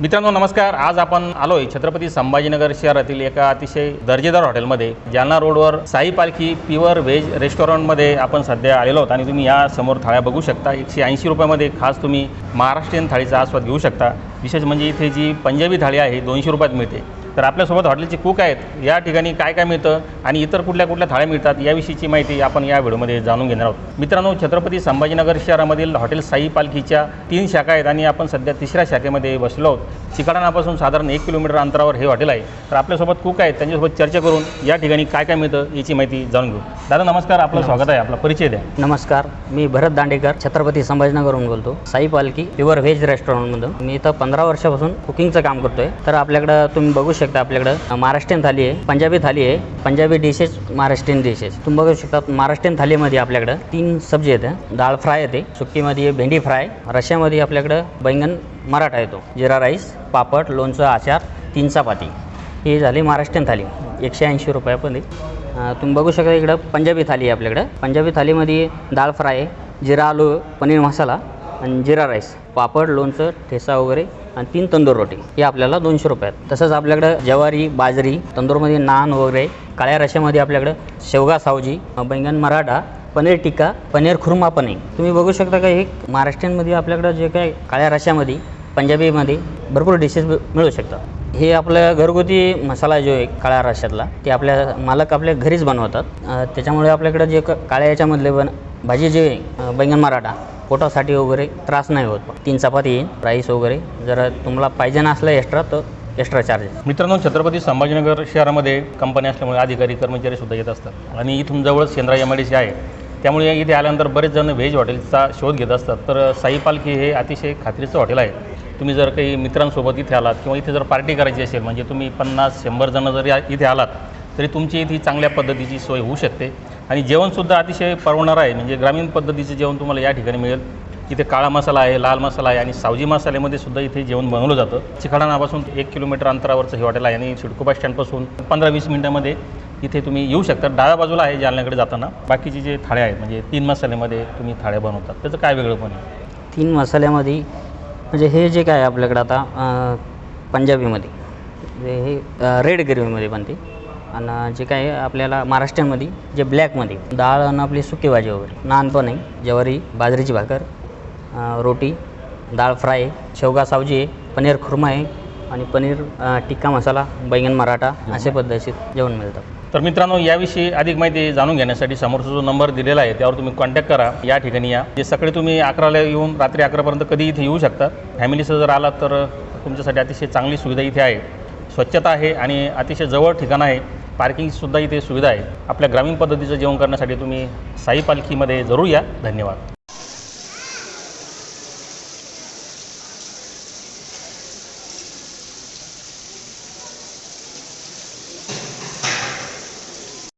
मित्रांनो नमस्कार. आज आपण आलोय छत्रपती संभाजीनगर शहरातील एका अतिशय दर्जेदार हॉटेलमध्ये जालना रोडवर साई पालखी प्युअर व्हेज रेस्टॉरंटमध्ये आपण सध्या आलेलो आहोत. आणि तुम्ही या समोर थाळ्या बघू शकता. एकशे ऐंशी रुपयामध्ये खास तुम्ही महाराष्ट्रीयन थाळीचा आस्वाद घेऊ शकता. विशेष म्हणजे इथे जी पंजाबी थाळी आहे दोनशे रुपयात मिळते. तर आपल्यासोबत हॉटेलचे कुक आहेत. या ठिकाणी काय काय मिळतं आणि इतर कुठल्या कुठल्या थाळ्या मिळतात याविषयीची माहिती आपण या व्हिडिओमध्ये जाणून घेणार आहोत. मित्रांनो छत्रपती संभाजीनगर शहरामधील हॉटेल साई पालखीच्या तीन शाखा आहेत आणि आपण सध्या तिसऱ्या शाखेमध्ये बसलो आहोत. चिकाडानापासून साधारण एक किलोमीटर अंतरावर हे हॉटेल आहे. तर आपल्यासोबत कुक आहेत त्यांच्यासोबत चर्चा करून या ठिकाणी काय काय मिळतं याची माहिती जाणून घेऊ. दादा नमस्कार आपलं स्वागत आहे. आपला परिचय द्या. नमस्कार. मी भरत दांडेकर छत्रपती संभाजीनगरहून बोलतो. साई पालखी प्युअर व्हेज रेस्टॉरंटमधून मी इथं पंधरा वर्षापासून कुकिंगचं काम करतोय. तर आपल्याकडं तुम्ही बघू शकता आपल्याकडं. महाराष्ट्रीयन थाली आहे पंजाबी थाली आहे पंजाबी डिशेस महाराष्ट्रीयन डिशेस तुम्ही बघू शकता महाराष्ट्रीयन थालीमध्ये आपल्याकडं तीन सब्जी येते. डाळ फ्राय येते सुक्कीमध्ये भेंडी फ्राय रश्यामध्ये आपल्याकडं बैंगन मराठा येतो. जिरा राईस पापड लोणचं आचार तीन चपाती. ही झाली महाराष्ट्रीयन थाली. एकशे ऐंशी रुपयापर्यंत. तुम्ही बघू शकता इकडं पंजाबी थाली आहे आपल्याकडं. पंजाबी थालीमध्ये डाळ फ्राय जिरा आलू पनीर मसाला आणि जिरा राईस. पापड लोणचं ठेसा वगैरे आणि तीन तंदूर रोटी. हे आपल्याला दोनशे रुपयात तसंच आपल्याकडं ज्वारी बाजरी तंदूरमध्ये नान वगैरे काळ्या रश्यामध्ये आपल्याकडं शेवगा सावजी बैंगन मराठा पनीर टिक्का पनीर खुर्मा पनीर. तुम्ही बघू शकता का हे महाराष्ट्रीयनमध्ये आपल्याकडं जे काय काळ्या रश्यामध्ये पंजाबीमध्ये भरपूर डिशेस मिळू शकतात. हे आपलं घरगुती मसाला जो आहे काळ्या राशातला ते आपल्या मालक आपल्या घरीच बनवतात. त्याच्यामुळे आपल्याकडं जे काळ्या याच्यामधले बन भाजी जे बैंगन मराठा पोटासाठी वगैरे त्रास नाही होत. तीन चपाती येईल राईस वगैरे जर तुम्हाला पाहिजे असलं एक्स्ट्रा तर एक्स्ट्रा चार्जेस मित्रांनो छत्रपती संभाजीनगर शहरामध्ये कंपनी असल्यामुळे अधिकारी कर्मचारी सुद्धा येत असतात. आणि इथून जवळच Sendra M I D C आहे. त्यामुळे इथे आल्यानंतर बरेच जण व्हेज हॉटेलचा शोध घेत असतात. तर साई पालखी हे अतिशय खात्रीचं हॉटेल आहे. तुम्ही जर काही मित्रांसोबत इथे आलात किंवा इथे जर पार्टी करायची असेल म्हणजे तुम्ही पन्नास शंभर जण जर इथे आलात तरी तुमची इथे चांगल्या पद्धतीची सोय होऊ शकते. आणि जेवणसुद्धा अतिशय परवणार आहे. म्हणजे ग्रामीण पद्धतीचं जेवण तुम्हाला या ठिकाणी मिळेल. इथे काळा मसाला आहे लाल मसाला आहे आणि सावजी मसाल्यामध्ये सुद्धा इथे जेवण बनवलं जातं. चिकाडानापासून एक किलोमीटर अंतरावरचं हे हॉटेल आहे आणि सिडको बस स्टँडपासून पंधरा वीस मिनिटामध्ये इथे तुम्ही येऊ शकता. डाव्या बाजूला आहे जालन्याकडे जाताना. बाकीचे जे थाळ्या आहेत म्हणजे तीन मसाल्यामध्ये तुम्ही थाळ्या बनवतात. त्याचं काय वेगळं पण आहे? तीन मसाल्यामध्ये म्हणजे हे जे काय आहे आपल्याकडं आता पंजाबीमध्ये हे रेड ग्रेव्हीमध्ये बनते. आणि जे काय आहे आपल्याला महाराष्ट्रामध्ये जे ब्लॅकमध्ये डाळ आणि आपली सुकी भाजी वगैरे नान पण आहे. ज्वारी बाजरीची भाकर रोटी डाळ फ्राय आहे शेवगा सावजी आहे पनीर खुर्मा आहे आणि पनीर टिक्का मसाला बैंगन मराठा असे पद्धतीत जेवण मिळतं. तर मित्रांनो याविषयी अधिक माहिती जाणून घेण्यासाठी समोरचा जो नंबर दिलेला आहे त्यावर तुम्ही कॉन्टॅक्ट करा. या ठिकाणी या. जे सकाळी तुम्ही अकराला येऊन रात्री अकरापर्यंत कधी इथे येऊ शकता. फॅमिलीसह जर आलात तर तुमच्यासाठी अतिशय चांगली सुविधा इथे आहे. स्वच्छता आहे आणि अतिशय जवळ ठिकाण आहे. पार्किंगसुद्धा इथे सुविधा आहे. आपल्या ग्रामीण पद्धतीचं जेवण करण्यासाठी तुम्ही साई पालखीमध्ये जरूर या. धन्यवाद.